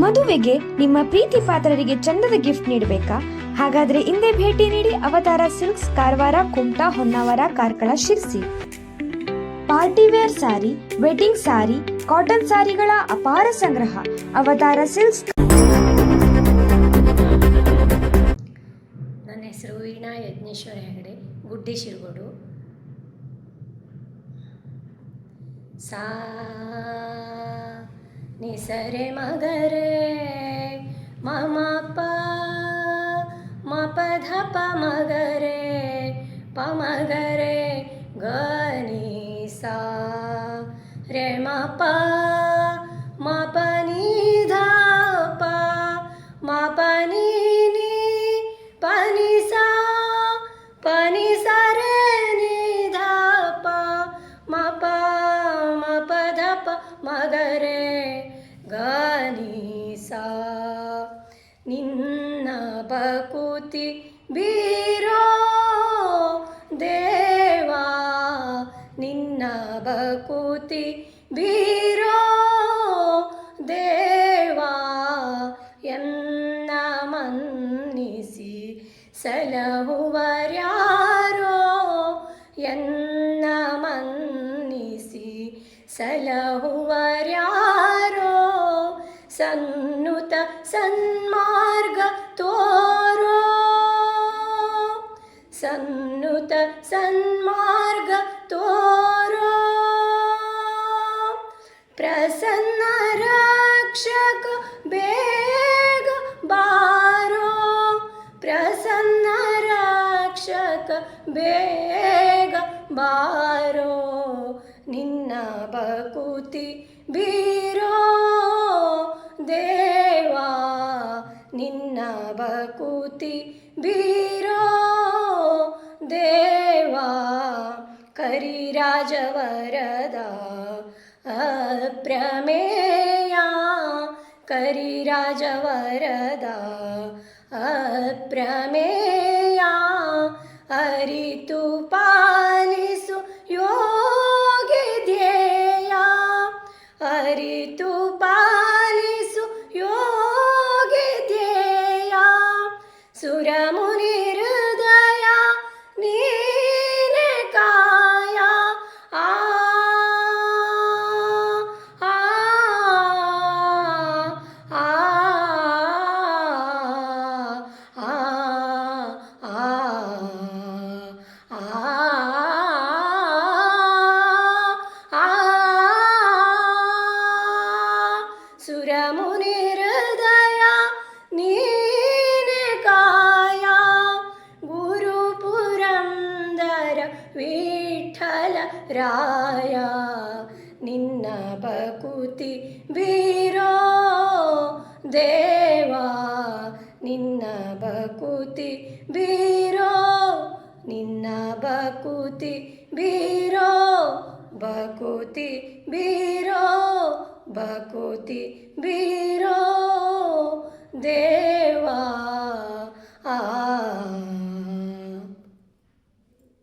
ಮದುವೆಗೆ ನಿಮ್ಮ ಪ್ರೀತಿ ಪಾತ್ರರಿಗೆ ಚಂದದ ಗಿಫ್ಟ್ ನೀಡಬೇಕಾ? ಹಾಗಾದ್ರೆ ಹಿಂದೆ ಭೇಟಿ ನೀಡಿ Avatara silks Karwar Kumta Honnavar, Karkala, Sirsi. Party wear sari, wedding sari, cotton ಸಾರಿಗಳ ಅಪಾರ ಸಂಗ್ರಹ. ಅವತಾರ ಸಿಲ್ಕ್ಸ್ ನನ್ನ ಹೆಸರು ವೀಣಾ ಯಜ್ಞೇಶ್ವರ ಹೆಗಡೆ, ಗುಡ್ಡಿ ಶಿರಗೋಡು. ಸಾ నిసరే మగరే మమ ప మప ధప మగరే పమగరే గని సా రే మ పా ನಿನ್ನ ಬಕುತಿ ಬೀರೋ ದೇವಾ ನಿನ್ನ ಬಕುತಿ ಬೀರೋ ದೇವಾ ಎನ್ನ ಮನ್ನಿಸಿ ಸಲಹುವರ್ಯಾರೋ ಎನ್ನ ಮನ್ನಿಸಿ ಸಲಹುವರ್ಯಾರೋ ಸನ್ನುತ ಸನ್ಮಾರ್ಗ ತೋರೋ. ಸನ್ನುತ ಸನ್ಮಾರ್ಗ ತೋರೋ. ಪ್ರಸನ್ನ ರಕ್ಷಕ ಬೇಗ ಬಾರೋ. ಪ್ರಸನ್ನ ರಕ್ಷಕ ಬೇಗ ಬಾರೋ. ನಿನ್ನ ಬಕುತಿ ಬೀರೋ ದೇವಾ ನಿನ್ನ ಬಕುತಿ ಬೀರೋ ದೇವಾ ಕರಿರಾಜವರದ ಅಪ್ರಮೇಯ ಕರಿರಾಜವರದ ಅಪ್ರಮೇಯ ಅರಿತು ರಾಯ ನಿನ್ನ ಬಕುತಿ ಬೀರೋ ದೇವಾ ನಿನ್ನ ಬಕುತಿ ಬೀರೋ ನಿನ್ನ ಬಕುತಿ ಬೀರೋ ಬಕುತಿ ಬೀರೋ ಬಕುತಿ ಬೀರೋ ದೇವಾ ಆ